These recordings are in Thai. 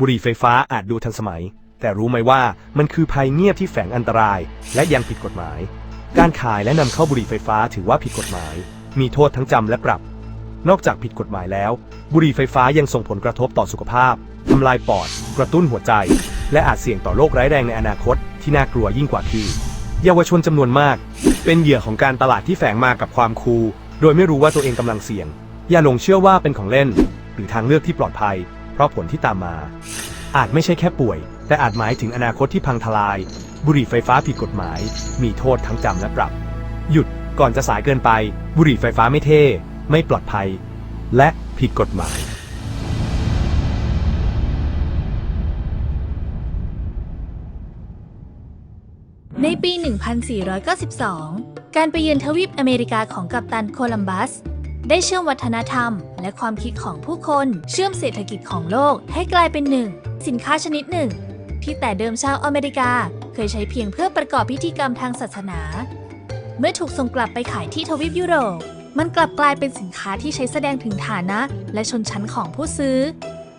บุหรี่ไฟฟ้าอาจดูทันสมัย แต่รู้ไหมว่ามันคือภัยเงียบที่แฝงอันตราย และยังผิดกฎหมาย การขายและนำเข้าบุหรี่ไฟฟ้าถือว่าผิดกฎหมาย มีโทษทั้งจำและปรับ นอกจากผิดกฎหมายแล้ว บุหรี่ไฟฟ้ายังส่งผลกระทบต่อสุขภาพทำลายปอด กระตุ้นหัวใจ และอาจเสี่ยงต่อโรคร้ายแรงในอนาคต ที่น่ากลัวยิ่งกว่าคือ เยาวชนจำนวนมาก เป็นเหยื่อของการตลาดที่แฝงมากับความคูลโดยไม่รู้ว่าตัวเองกำลังเสี่ยง อย่าหลงเชื่อว่าเป็นของเล่น หรือทางเลือกที่ปลอดภัย เพราะผลที่ตามมา อาจไม่ใช่แค่ป่วย แต่อาจหมายถึงอนาคตที่พังทลาย บุหรี่ไฟฟ้าผิดกฎหมาย มีโทษทั้งจำและปรับ หยุดก่อนจะสายเกินไป บุหรี่ไฟฟ้าไม่เท่ ไม่ปลอดภัย และผิดกฎหมายในปี 1492 การไปเยือนทวีปอเมริกาของกัปตันโคลัมบัส ได้เชื่อมวัฒนธรรม และความคิดของผู้คนเชื่อมเศรษฐกิจของโลกให้กลายเป็นหนึ่ง สินค้าชนิดหนึ่ง ที่แต่เดิมชาวอเมริกา เคยใช้เพียงเพื่อประกอบพิธีกรรมทางศาสนา เมื่อถูกส่งกลับไปขายที่ทวีปยุโรป มันกลับกลายเป็นสินค้าที่ใช้แสดงถึงฐานะ และชนชั้นของผู้ซื้อ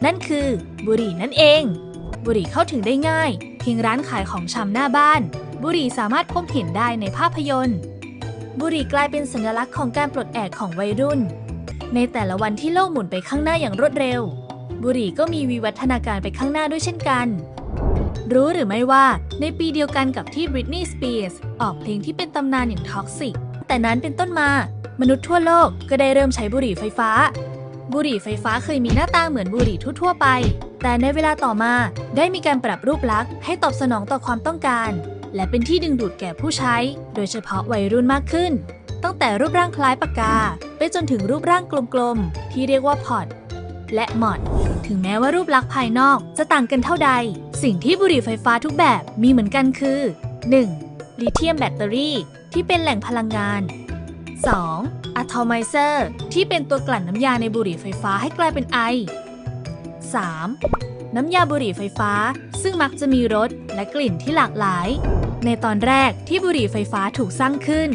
นั่นคือ บุหรี่นั่นเอง บุหรี่เข้าถึงได้ง่าย เพียงร้านขายของชำหน้าบ้าน บุหรี่สามารถพบเห็นได้ในภาพยนตร์ บุหรี่กลายเป็นสัญลักษณ์ของการปลดแอกของวัยรุ่น ในแต่ละวันที่โลกหมุนไปข้างหน้าอย่างรวดเร็ว บุหรี่ก็มีวิวัฒนาการไปข้างหน้าด้วยเช่นกัน รู้หรือไม่ว่าในปีเดียวกันกับที่บริตนีย์สเปียร์สออกเพลงที่เป็นตำนานอย่างท็อกซิกแต่นั้นเป็นต้นมามนุษย์ทั่วโลกก็ได้เริ่มใช้บุหรี่ไฟฟ้า บุหรี่ไฟฟ้าเคยมีหน้าตาเหมือนบุหรี่ทั่วๆไป แต่ในเวลาต่อมาได้มีการปรับรูปลักษณ์ให้ตอบสนองต่อความต้องการ และเป็นที่ดึงดูดแก่ผู้ใช้ โดยเฉพาะวัยรุ่นมากขึ้น ตั้งแต่รูปร่างคล้ายปากกา ไปจนถึงรูปร่างกลมๆ ที่เรียกว่าพอดและมอดถึงแม้ว่ารูปลักษณ์ภายนอกจะต่างกันเท่าใด สิ่งที่บุหรี่ไฟฟ้าทุกแบบมีเหมือนกันคือ 1. ลิเธียมแบตเตอรี่ ที่เป็นแหล่งพลังงาน 2. อะโทไมเซอร์ ที่เป็นตัวกลั่นน้ำยาในบุหรี่ไฟฟ้าให้กลายเป็นไอ 3. น้ำยาบุหรี่ไฟฟ้า ซึ่งมักจะมีรสและกลิ่นที่หลากหลาย ในตอนแรกที่บุหรี่ไฟฟ้าถูกสร้างขึ้น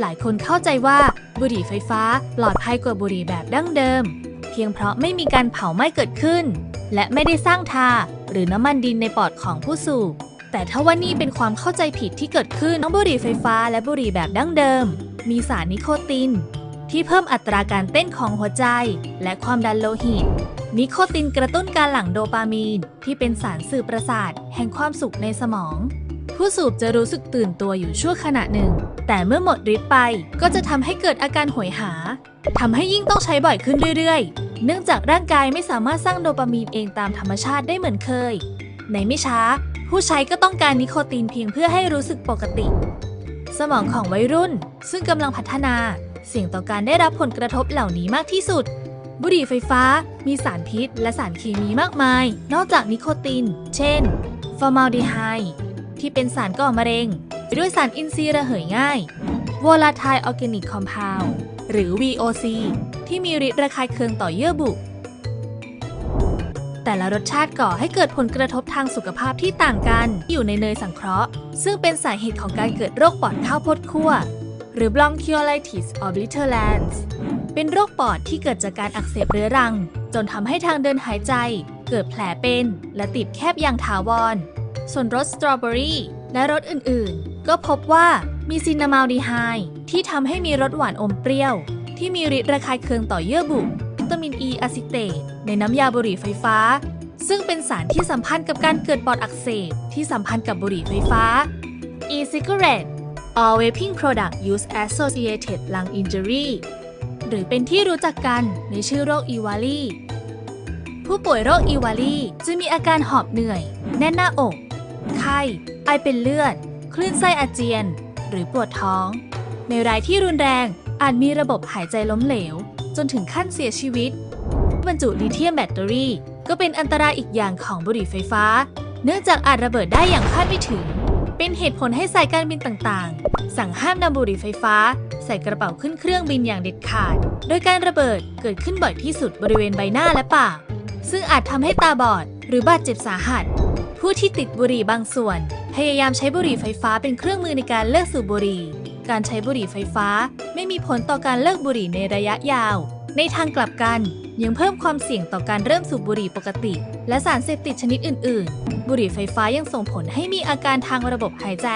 หลายคนเข้าใจว่าบุหรี่ไฟฟ้าปลอดภัยกว่าบุหรี่แบบดั้งเดิม เพียงเพราะไม่มีการเผาไหม้เกิดขึ้น และไม่ได้สร้างทาหรือน้ำมันดินในปอดของผู้สูบแต่ถ้าว่านี่เป็นความเข้าใจผิดที่เกิดขึ้นทั้งบุหรี่ไฟฟ้าและบุหรี่แบบดั้งเดิม มีสารนิโคติน ที่เพิ่มอัตราการเต้นของหัวใจ และความดันโลหิต นิโคตินกระตุ้นการหลั่งโดปามีน ที่เป็นสารสื่อประสาท แห่งความสุขในสมอง ผู้สูบจะรู้สึกตื่นตัวอยู่ชั่วขณะหนึ่ง แต่เมื่อหมดฤทธิ์ไปก็จะทำให้เกิดอาการหวยหาทำให้ยิ่งต้องใช้บ่อยขึ้นเรื่อยๆ เนื่องจากร่างกายไม่สามารถสร้างโดปามีนเองตามธรรมชาติได้เหมือนเคย ในไม่ช้า ผู้ใช้ก็ต้องการนิโคตินเพียงเพื่อให้รู้สึกปกติ สมองของวัยรุ่น ซึ่งกำลังพัฒนา เสี่ยงต่อการได้รับผลกระทบเหล่านี้มากที่สุด บุหรี่ไฟฟ้า มีสารพิษ และสารเคมีมากมาย นอกจากนิโคติน เช่น ฟอร์มาลดีไฮด์ที่เป็นสารก่อมะเร็งด้วยสารอินทรีย์ระเหยง่าย volatile organic compound หรือ VOC ที่มีฤทธิ์ระคายเคืองต่อเยื่อบุ แต่ละรสชาติก่อให้เกิดผลกระทบทางสุขภาพที่ต่างกัน อยู่ในเนยสังเคราะห์ ซึ่งเป็นสาเหตุของการเกิดโรคปอดข้าวโพดคั่ว หรือ bronchiolitis obliterans เป็นโรคปอดที่เกิดจากการอักเสบเรื้อรัง จนทำให้ทางเดินหายใจ เกิดแผลเป็น และติดแคบอย่างถาวร ส่วนรสสตรอเบอรี่และรสอื่นๆ ก็พบว่ามีซินนามาลดีไฮที่ทำให้มีรสหวานอมเปรี้ยว ที่มีฤทธิ์ระคายเคืองต่อเยื่อบุวิตามินอ e ีอะซิเตตในน้ำยาบุหรี่ไฟฟ้า ซึ่งเป็นสารที่สัมพันธ์กับการเกิดปอดอักเสบที่สัมพันธ์กับบุหรี่ไฟฟ้า e-cigarette all vaping product use associated lung injury หรือเป็นที่รู้จักกันในชื่อโรคอีวาลีผู้ป่วยโรคอีวาลีจะมีอาการหอบเหนื่อย แน่นหน้าอก ไข้ ไอเป็นเลือด คลื่นไส้อาเจียน หรือปวดท้อง ในรายที่รุนแรงอาจมีระบบหายใจล้มเหลว จนถึงขั้นเสียชีวิต บรรจุลิเธียมแบตเตอรี่ ก็เป็นอันตรายอีกอย่างของบุหรี่ไฟฟ้า เนื่องจากอาจระเบิดได้อย่างคาดไม่ถึง เป็นเหตุผลให้สายการบินต่างๆ สั่งห้ามนำบุหรี่ไฟฟ้า ใส่กระเป๋าขึ้นเครื่องบินอย่างเด็ดขาด โดยการระเบิดเกิดขึ้นบ่อยที่สุดบริเวณใบหน้าและปาก ซึ่งอาจทำให้ตาบอด หรือบาดเจ็บสาหัส ผู้ที่ติดบุหรี่บางส่วน พยายามใช้บุหรี่ไฟฟ้าเป็นเครื่องมือในการเลิกสูบบุหรี่ การใช้บุหรี่ไฟฟ้า ไม่มีผลต่อการเลิกบุหรี่ในระยะยาว ในทางกลับกันยังเพิ่มความเสี่ยงต่อการเริ่มสูบบุหรี่ปกติ และสารเสพติดชนิดอื่น ๆ บุหรี่ไฟฟ้ายังส่งผลให้มีอาการทางระบบหายใจ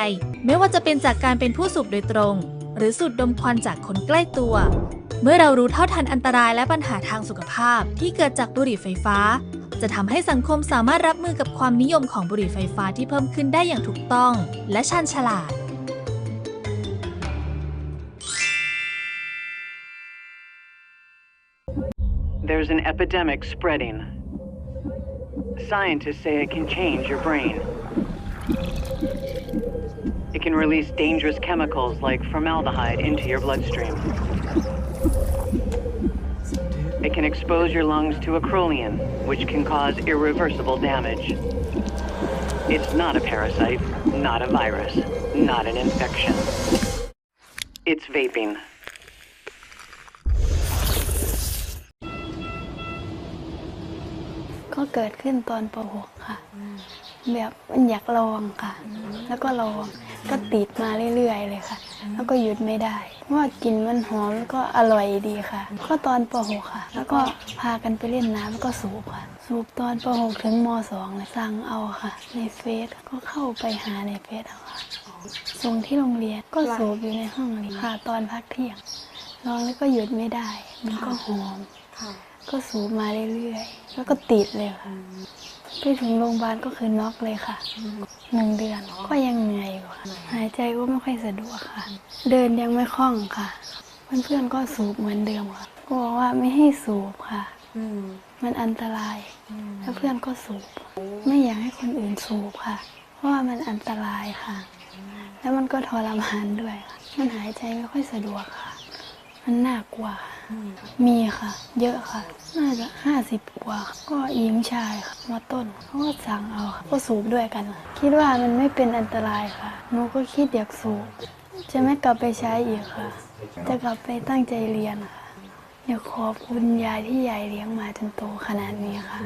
ไม่ว่าจะเป็นจากการเป็นผู้สูบโดยตรง หรือสูดดมควันจากคนใกล้ตัว เมื่อเรารู้เท่าทันอันตรายและปัญหาทางสุขภาพที่เกิดจากบุหรี่ไฟฟ้า จะทำให้สังคมสามารถรับมือกับความนิยมของบุหรี่ไฟฟ้าที่เพิ่มขึ้นได้อย่างถูกต้อง และชันฉลาด There's an epidemic spreading. Scientists say it can change your brain. It can release dangerous chemicals like formaldehyde into your bloodstream. It can expose your lungs to acrolein, which can cause irreversible damage. It's not a parasite, not a virus, not an infection. It's vaping. ก็เกิดขึ้นตอนป .6 ค่ะ แบบมันอยากลองค่ะ แล้วก็ลองก็ติดมาเรื่อยๆเลยค่ะ แล้วก็หยุดไม่ได้เพราะว่ากลิ่นมันหอมแล้วก็อร่อยดีค่ะ ก็ตอนป .6 ค่ะ แล้วก็พากันไปเล่นน้ำแล้วก็สูบค่ะ สูบตอนป .6 ถึงม .2 เลยสั่งเอาค่ะ ในเฟซก็เข้าไปหาในเฟซเอาค่ะส่งที่โรงเรียนก็สูบอยู่ในห้องเรียนค่ะ ตอนพักเที่ยงลองแล้วก็หยุดไม่ได้ มันก็หอม ก็สูบมาเรื่อยๆ แล้วก็ติดเลยค่ะ ไปถึงโรงพยาบาลก็คือน็อกเลยค่ะ หนึ่งเดือนก็ยังเหนื่อยอยู่ค่ะ หายใจก็ไม่ค่อยสะดวกค่ะ เดินยังไม่คล่องค่ะ เพื่อนๆก็สูบเหมือนเดิมค่ะ ก็บอกว่าไม่ให้สูบค่ะ มันอันตรายแล้วเพื่อนก็สูบ ไม่อยากให้คนอื่นสูบค่ะ เพราะว่ามันอันตรายค่ะ แล้วมันก็ทรมานด้วยค่ะ มันหายใจไม่ค่อยสะดวกค่ะ มันน่ากลัวค่ะมีค่ะ เยอะค่ะ น่าจะห้าสิบกว่า ก็หญิงชายค่ะมาต้นเขาก็สั่งเอาค่ะก็สูบด้วยกันค่ะคิดว่ามันไม่เป็นอันตรายค่ะหนูก็คิดอยากสูบ จะไม่กลับไปใช้อีกค่ะ จะกลับไปตั้งใจเรียนค่ะอยากขอบคุณยายที่ยายเลี้ยงมาจนโตขนาดนี้ค่ะ